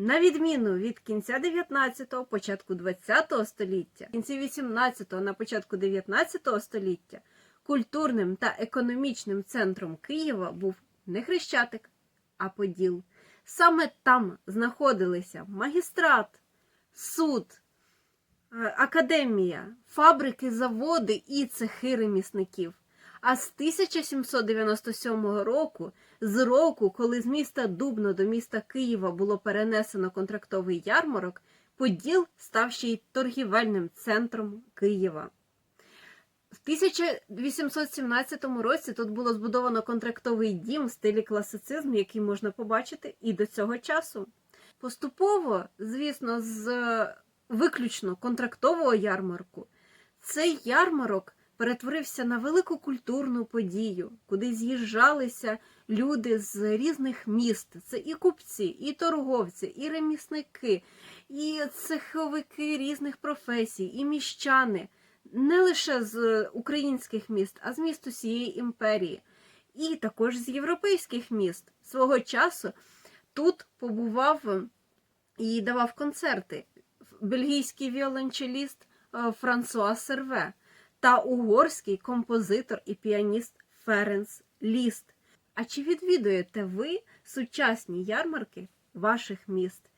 На відміну від кінця 19-го, початку 20-го століття, кінці 18-го, на початку 19-го століття, культурним та економічним центром Києва був не Хрещатик, а Поділ. Саме там знаходилися магістрат, суд, е, академія, фабрики, заводи і цехи ремісників. А з 1797 року, з року, коли з міста Дубно до міста Києва було перенесено контрактовий ярмарок, Поділ став ще й торгівельним центром Києва. В 1817 році тут було збудовано контрактовий дім в стилі класицизм, який можна побачити і до цього часу. Поступово, звісно, з виключно контрактового ярмарку, цей ярмарок перетворився на велику культурну подію, куди з'їжджалися люди з різних міст. Це і купці, і торговці, і ремісники, і цеховики різних професій, і міщани не лише з українських міст, а з міст усієї імперії, і також з європейських міст. Свого часу тут побував і давав концерти бельгійський віолончеліст е, Франсуа Серве та угорський композитор і піаніст Ференс Ліст. А чи відвідуєте ви сучасні ярмарки ваших міст?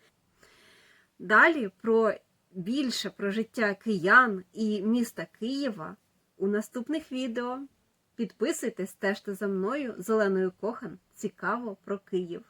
Далі про більше про життя киян і міста Києва у наступних відео. Підписуйтесь, стежте за мною, Зеленою Кохан. Цікаво про Київ.